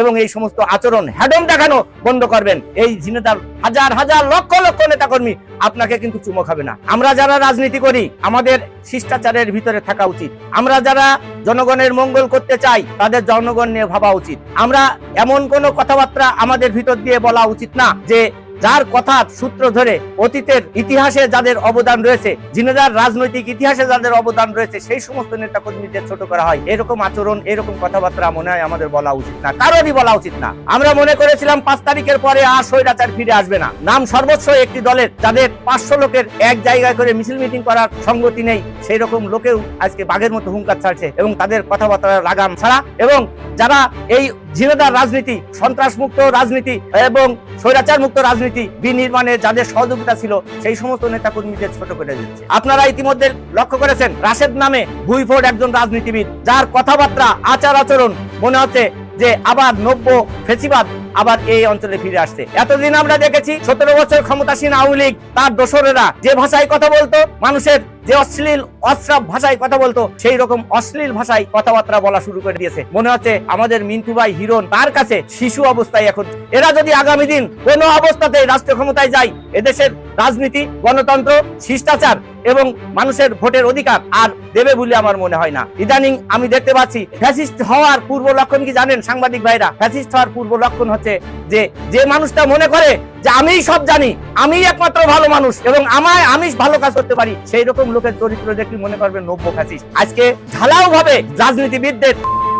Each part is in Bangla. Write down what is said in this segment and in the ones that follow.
এবং এই সমস্ত আচরণ হ্যাডম দেখানো বন্ধ করবেন। এই ঝিনেদার হাজার হাজার, লক্ষ লক্ষ নেতাকর্মী আপনাকে কিন্তু চুমো খাবে না। আমরা যারা রাজনীতি করি, আমাদের শিষ্টাচারের ভিতরে থাকা উচিত। আমরা যারা জনগণের মঙ্গল করতে চাই, তাদের জনগণ নিয়ে ভাবা উচিত। আমরা এমন কোনো কথাবার্তা আমাদের ভিতর দিয়ে বলা উচিত না যে যার কথা সূত্র ধরে অতীতের ইতিহাসে যাদের অবদান রয়েছে, জিনেদার রাজনৈতিক ইতিহাসে যাদের অবদান রয়েছে, সেই সমস্ত নেতা কর্মীদের ছোট করা হয়। এরকম আচরণ, এরকম কথাবার্তা মনে হয় আমাদের বলা উচিত না। কারোরই বলা উচিত না। আমরা মনে করেছিলাম পাঁচ তারিখের পরে আর স্বৈরাচার ফিরে আসবে না। নাম সর্বোচ্চ একটি দলের, যাদের পাঁচশো লোকের এক জায়গায় করে মিছিল মিটিং করার সঙ্গতি নেই সেই রকম লোকেও আজকে বাঘের মতো হুঙ্কার ছাড়ছে এবং তাদের কথাবার্তা লাগাম ছাড়া। এবং যারা এই ঝিনেদার রাজনীতি সন্ত্রাস মুক্ত রাজনীতি এবং স্বৈরাচার মুক্ত রাজনীতি বিনির্মাণে যাদের সহযোগিতা ছিল, সেই সমস্ত নেতা কর্মীদের ছোট করে দিচ্ছে। আপনারা ইতিমধ্যে লক্ষ্য করেছেন, রাশেদ নামে ভুইফোর্ড একজন রাজনীতিবিদ, যার কথাবার্তা, আচার আচরণ মনে হচ্ছে যে আবার নব্য ফেসিবাদ আবার এই অঞ্চলে ফিরে আসছে। এতদিন আমরা দেখেছি, সতেরো বছর ক্ষমতাসীন আওয়ামী লীগ, তার দোসরেরা যে ভাষায় কথা বলতো, মানুষের যে অশ্লীল, অশ্রাব ভাষায় কথা বলতো, সেই রকম অশ্লীল ভাষায় কথাবার্তা বলা শুরু করে দিয়েছে। মনে হচ্ছে আমাদের মিন্টু ভাই হিরণ তার কাছে শিশু অবস্থায় এখন। এরা যদি আগামী দিন কোনো অবস্থাতে রাষ্ট্র ক্ষমতায় যায়, এদেশের রাজনীতি, গণতন্ত্র, শিষ্টাচার এবং মানুষের ভোটের অধিকার আর দেবে বলে আমার মনে হয় না। ইদানিং আমি দেখতে পাচ্ছি ফ্যাসিস্ট হওয়ার পূর্ব লক্ষণ কি জানেন সাংবাদিক ভাইরা? ফ্যাসিস্ট হওয়ার পূর্ব লক্ষণ হচ্ছে যে যে মানুষটা মনে করে যে আমিই সব জানি আমি একমাত্র ভালো মানুষ এবং আমায় আমি ভালো কাজ করতে পারি সেই রকম লোকের চরিত্র দেখলে মনে করবেন নব্য ফ্যাসিস্ট আজকে ঢালাও ভাবে রাজনীতিবিদদের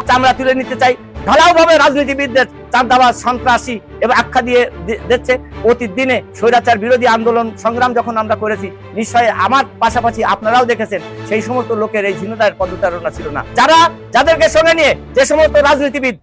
চামড়া তুলে নিতে চাই। ঢালাও ভাবে রাজনীতিবিদদের চাঁদাবাজ, সন্ত্রাসী এবং আখ্যা দিয়ে দিচ্ছে। অতীত দিনে স্বৈরাচার বিরোধী আন্দোলন সংগ্রাম যখন আমরা করেছি, নিশ্চয়ই আমার পাশাপাশি আপনারাও দেখেছেন, সেই সমস্ত লোকের এই ঝিনতার পদচারণা ছিল না। যারা, যাদেরকে সঙ্গে নিয়ে যে সমস্ত রাজনীতিবিদ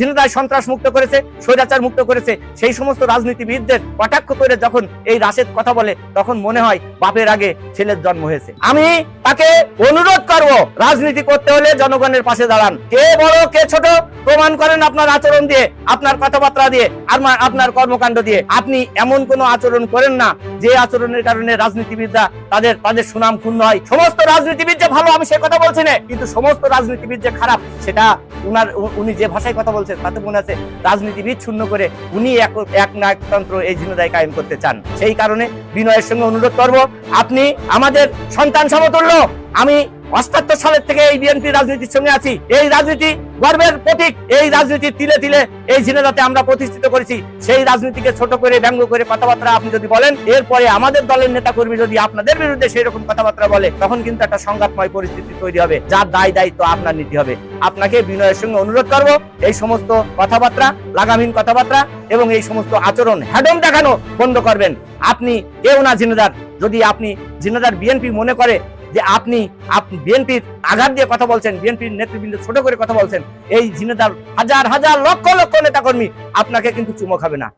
জিনেদায় সন্ত্রাস মুক্ত করেছে, স্বৈরাচার মুক্ত করেছে, সেই সমস্ত রাজনীতিবিদদের কটাক্ষ করে যখন এই রাশেদ কথা বলে, তখন মনে হয় বাপের আগে ছেলের জন্ম হয়েছে। আমি তাকে অনুরোধ করব, রাজনীতি করতে হলে জনগণের পাশে দাঁড়ান। কে বড়, কে ছোট, প্রমাণ করেন আপনার আচরণ দিয়ে, আপনার কথাবার্তা দিয়ে আর আপনার কর্মকাণ্ড দিয়ে। আপনি এমন কোনো আচরণ করেন না, যে আচরণের কারণে রাজনীতিবিদরা তাদের তাদের সুনাম ক্ষুণ্ণ হয়। সমস্ত রাজনীতিবিদ যে ভালো, আমি সে কথা বলছি না। কিন্তু সমস্ত রাজনীতিবিদ যে খারাপ, সেটা উনার উনি যে ভাষায় কথা বলছেন, তাতে মনে আছে রাজনীতিবিদ শূন্য করে উনি এক এক নায়কতন্ত্র এই জিনোদায় কায়েম করতে চান। সেই কারণে বিনয়ের সঙ্গে অনুরোধ করব, আপনি আমাদের সন্তান সমতুল্য, আমি অষ্টাত্তর সালের থেকে এই বিএনপি রাজনীতির সঙ্গে আছি। এই রাজনীতি গর্বের প্রতীক। এই রাজনীতি তিলে তিলে এই ঝিনেদাতে আমরা প্রতিষ্ঠিত করেছি। সেই রাজনীতিকে ছোট করে ব্যঙ্গ করে কথাবার্তা আপনি যদি বলেন, এরপরে আমাদের দলের নেতা কর্মী যদি আপনাদের বিরুদ্ধে সেই রকম কথাবার্তা বলে, তখন কিন্তু একটা সংঘাতময় পরিস্থিতি তৈরি হবে, যার দায় দায়িত্ব আপনার নিতে হবে। আপনাকে বিনয়ের সঙ্গে অনুরোধ করব, এই সমস্ত কথাবার্তা, লাগামহীন কথাবার্তা এবং এই সমস্ত আচরণ হ্যাডম দেখানো বন্ধ করবেন। আপনি কেউ না জিনেদার যদি আপনি জিনেদার বিএনপি মনে করে যে আপনি আপনি বিএনপির আঘাত দিয়ে কথা বলছেন, বিএনপির নেতৃবৃন্দ ছোট করে কথা বলছেন, এই জিনেদার হাজার হাজার লক্ষ লক্ষ নেতাকর্মী আপনাকে কিন্তু চুমো খাবে না।